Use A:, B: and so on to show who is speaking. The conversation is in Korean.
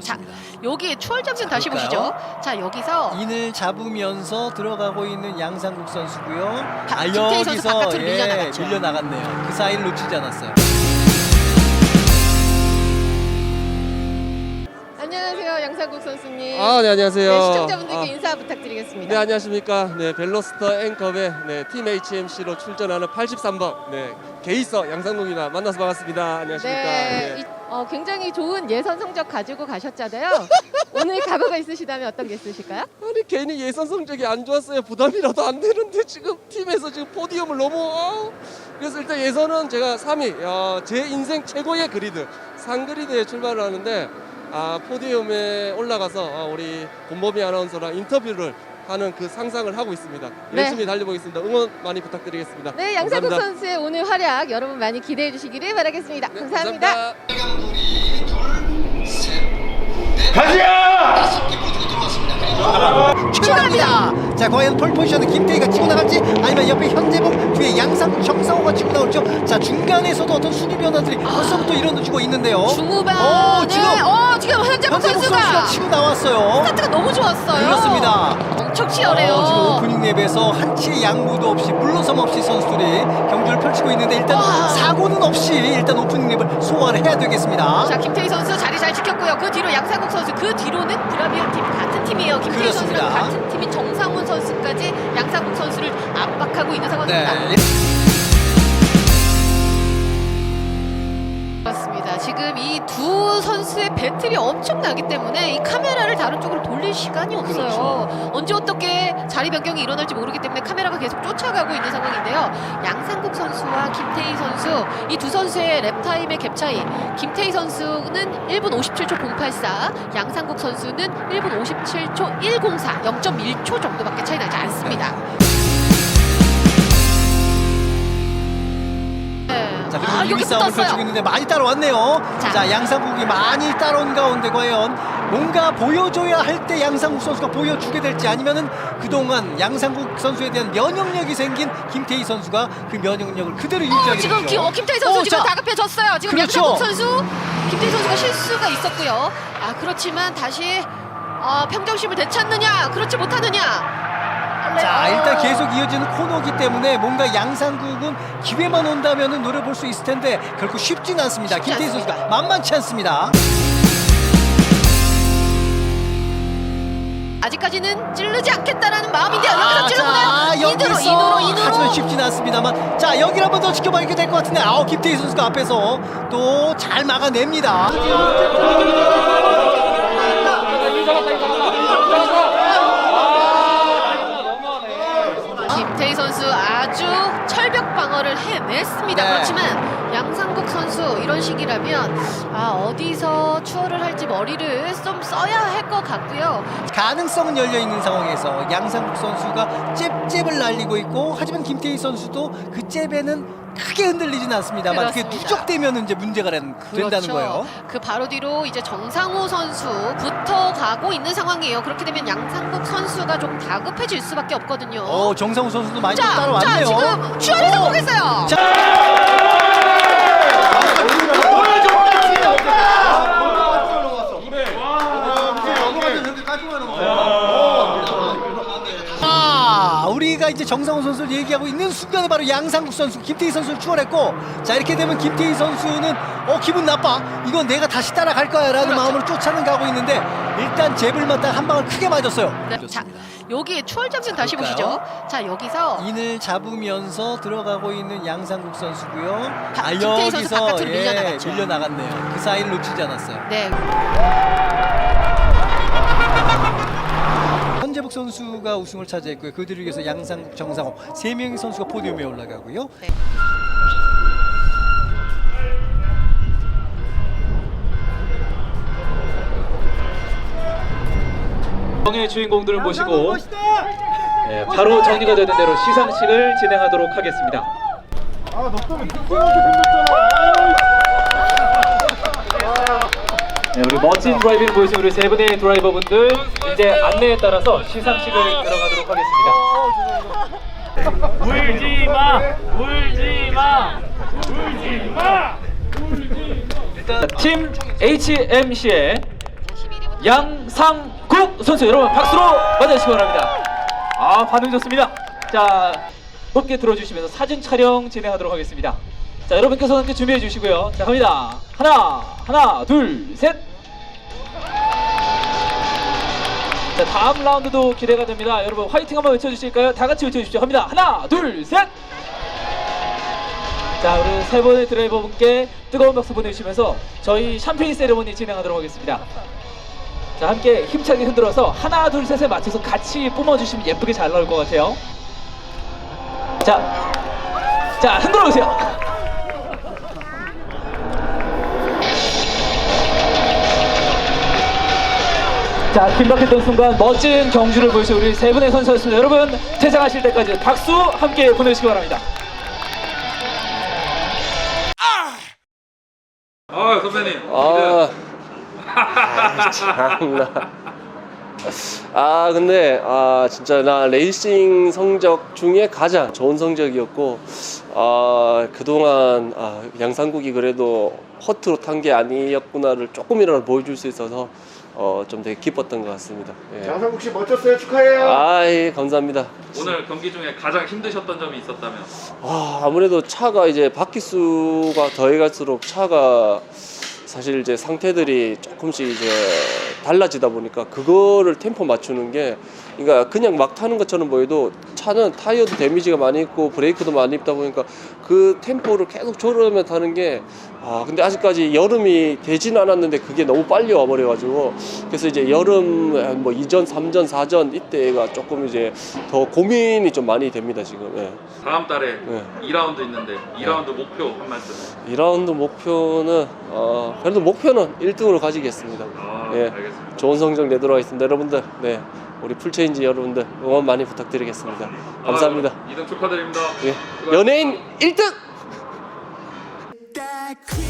A: 좋습니다.
B: 여기 추월 장면 다시
A: 볼까요?
B: 보시죠. 자 여기서
A: 인을 잡으면서 들어가고 있는 양상국 선수고요.
B: 바-
A: 아
B: 김태희 선수 바깥으로
A: 예,
B: 밀려나갔죠.
A: 밀려나갔네요. 그 사이를 놓치지 않았어요.
C: 안녕하세요, 양상국 선수님.
D: 아, 네, 안녕하세요.
C: 네, 시청자분들께
D: 아,
C: 인사 부탁드리겠습니다.
D: 네, 안녕하십니까. 네, 벨로스터 앵컵의 네, 팀 HMC로 출전하는 83번 네, 게이서 양상국입니다. 만나서 반갑습니다. 안녕하십니까.
C: 네,
D: 네.
C: 이- 어, 굉장히 좋은 예선 성적 가지고 가셨잖아요. 오늘 각오가 있으시다면 어떤 게 있으실까요?
D: 아니 괜히 예선 성적이 안 좋았어요. 부담이라도 안 되는데 지금 팀에서 지금 포디움을 너무 아우. 그래서 일단 예선은 제가 3위. 어, 제 인생 최고의 그리드 상그리드에 출발을 하는데 아, 포디움에 올라가서 어, 우리 곰범이 아나운서랑 인터뷰를 하는 그 상상을 하고 있습니다.
C: 네.
D: 열심히 달려보겠습니다. 응원 많이 부탁드리겠습니다.
C: 네, 양상국
D: 감사합니다.
C: 선수의 오늘 활약 여러분 많이 기대해 주시기를 바라겠습니다.
D: 네,
C: 감사합니다.
A: 출발합니다. 자 과연 폴 포지션은 김태희가 치고 나갈지 아니면 옆에 현재복 뒤에 양상국 정상호가 치고 나올죠. 자 중간에서도 어떤 수비 변화들이 벌써부터 일어나주고 있는데요.
B: 중후반에
A: 어, 지금
B: 어 지금 현재복
A: 현재복 선수가
B: 선수가
A: 치고 나왔어요.
B: 스타트가 너무 좋았어요.
A: 그렇습니다.
B: 엄청 치열해요.
A: 어, 지금 오프닝 랩에서 한치의 양보도 없이 물러섬 없이 선수들이 경주를 펼치고 있는데 일단
B: 와.
A: 사고는 없이 일단 오프닝 랩을 소화를 해야 되겠습니다.
B: 자 김태희 선수 자리 잘 지켰고요. 그 뒤로 양상국 선수 그 뒤로는 브라비오 팀 같은 팀이에요. 김태희
A: 그렇습니다.
B: 선수랑 같은 팀인 정상훈 선수까지 양상국 선수를 압박하고 있는 상황입니다.
A: 네.
B: 지금 이 두 선수의 배틀이 엄청나기 때문에 이 카메라를 다른 쪽으로 돌릴 시간이 없어요.
A: 그렇죠.
B: 언제 어떻게 자리 변경이 일어날지 모르기 때문에 카메라가 계속 쫓아가고 있는 상황인데요. 양상국 선수와 김태희 선수 이 두 선수의 랩 타임의 갭 차이. 김태희 선수는 1분 57초 084, 양상국 선수는 1분 57초 104, 0.1초 정도밖에 차이 나지 않습니다. 여기
A: 싸움을
B: 붙었어요.
A: 펼치고 있는데 많이 따라왔네요.
B: 자.
A: 자, 양상국이 많이 따라온 가운데 과연 뭔가 보여줘야 할 때 양상국 선수가 보여주게 될지 아니면은 그동안 양상국 선수에 대한 면역력이 생긴 김태희 선수가 그 면역력을 그대로
B: 어,
A: 유지하게
B: 지금 어, 김태희 선수
A: 어,
B: 지금
A: 자.
B: 다급해졌어요. 지금
A: 그렇죠.
B: 양상국 선수, 김태희 선수가 실수가 있었고요. 아 그렇지만 다시 어, 평정심을 되찾느냐, 그렇지 못하느냐.
A: 자
B: 어.
A: 일단 계속 이어지는 코너기 때문에 뭔가 양상국은 기회만 온다면은 노려볼 수 있을 텐데 결코 쉽지는 않습니다.
B: 쉽지
A: 김태희
B: 않습니다.
A: 선수가 만만치 않습니다.
B: 아직까지는 찌르지 않겠다라는 마음인데요. 여기서
A: 아,
B: 찌르보나요?
A: 자,
B: 이대로,
A: 여기서
B: 이노로.
A: 하지만 쉽지는 않습니다만 자 여기를 한번 더 지켜봐야 될 것 같은데 아우 김태희 선수가 앞에서 또 잘 막아냅니다.
B: 냈습니다.
A: 네.
B: 그렇지만 선수 이런 식이라면 아 어디서 추월을 할지 머리를 좀 써야 할 것 같고요.
A: 가능성은 열려 있는 상황에서 양상국 선수가 잽잽을 날리고 있고 하지만 김태희 선수도 그 잽에는 크게 흔들리지는 않습니다만 그게
B: 그렇습니다.
A: 누적되면 이제 문제가 된- 된다는
B: 그렇죠.
A: 거예요.
B: 그 바로 뒤로 이제 정상호 선수부터 가고 있는 상황이에요. 그렇게 되면 양상국 선수가 좀 다급해질 수밖에 없거든요.
A: 어 정상우 선수도 많이 또
B: 자, 자
A: 따라왔네요.
B: 지금 추월해서 보겠어요.
A: 자. 아, 우리가 이제 정상훈 선수를 얘기하고 있는 순간에 바로 양상국 선수, 김태희 선수를 추월했고, 자 이렇게 되면 김태희 선수는 어 기분 나빠, 이건 내가 다시 따라갈 거야라는
B: 그렇죠.
A: 마음으로 쫓아는 가고 있는데 일단 잽을 맞다가 한 방을 크게 맞았어요.
B: 네, 자 여기 추월 장면 다시
A: 볼까요?
B: 보시죠. 자 여기서
A: 인을 잡으면서 들어가고 있는 양상국 선수고요.
B: 바-
A: 아
B: 김태희 선수
A: 여기서
B: 바깥으로
A: 예,
B: 밀려나갔죠.
A: 밀려나갔네요. 그 사이를 놓치지 않았어요.
B: 네
A: 현재복 선수가 우승을 차지했고요. 그 뒤를 위해서 양상국, 정상호 세 명의 선수가 포디움에 올라가고요.
B: 네.
E: 정의 주인공들을 모시고 예, 바로 정리가 되는 대로 시상식을 진행하도록 하겠습니다. 네, 우리 멋진 드라이빙 보여주신 우리 세 분의 드라이버분들 이제 안내에 따라서 시상식을 들어가도록 하겠습니다.
F: 울지 마, 울지 마, 울지 마.
E: 팀 HMC의 양상국 선수 여러분 박수로 맞아주시기 바랍니다. 아 반응 좋습니다. 자 높게 들어주시면서 사진 촬영 진행하도록 하겠습니다. 자 여러분께서 함께 준비해 주시고요. 자 갑니다. 하나 하나 둘 셋. 자 다음 라운드도 기대가 됩니다. 여러분 화이팅 한번 외쳐주실까요? 다 같이 외쳐주십시오. 갑니다. 하나 둘 셋. 자 우리 세 분의 드라이버 분께 뜨거운 박수 보내주시면서 저희 샴페인 세레모니 진행하도록 하겠습니다. 자 함께 힘차게 흔들어서 하나 둘 셋에 맞춰서 같이 뿜어주시면 예쁘게 잘 나올 것 같아요. 자, 자 흔들어 보세요. 자, 긴박했던 순간 멋진 경주를 보여주신 우리 세 분의 선수였습니다. 여러분 퇴장하실 때까지 박수 함께 보내주시기 바랍니다.
G: 아 선배님
D: 아, 아 참나. 아 근데 아 진짜 나 레이싱 성적 중에 가장 좋은 성적이었고 아 그동안 아, 양상국이 그래도 허투루 탄 게 아니었구나를 조금이라도 보여줄 수 있어서 어, 좀 되게 기뻤던 것 같습니다. 예.
H: 장상국 씨 멋졌어요. 축하해요.
D: 아, 예, 감사합니다.
G: 오늘 경기 중에 가장 힘드셨던 점이 있었다면
D: 아, 아무래도 차가 이제 바퀴수가 더해갈수록 차가 사실 이제 상태들이 조금씩 이제 달라지다 보니까 그거를 템포 맞추는 게 그러니까 그냥 막 타는 것처럼 보여도 차는 타이어도 데미지가 많이 있고 브레이크도 많이 있다 보니까 그 템포를 계속 조절하며 타는 게 아, 근데 아직까지 여름이 되진 않았는데 그게 너무 빨리 와버려가지고 그래서 이제 여름 뭐 2전, 3전, 4전 이때가 조금 이제 더 고민이 좀 많이 됩니다 지금. 예.
G: 다음 달에
D: 네.
G: 2라운드 있는데 2라운드 목표 한 말씀
D: 2라운드 목표는 어, 그래도 목표는 1등으로 가지겠습니다.
G: 아
D: 예.
G: 알겠습니다
D: 좋은 성적 내도록 하겠습니다. 여러분들, 네, 우리 풀체인지 여러분들 응원 많이 부탁드리겠습니다. 감사합니다.
G: 아, 2등 축하드립니다
D: 예. 연예인 1등!
I: like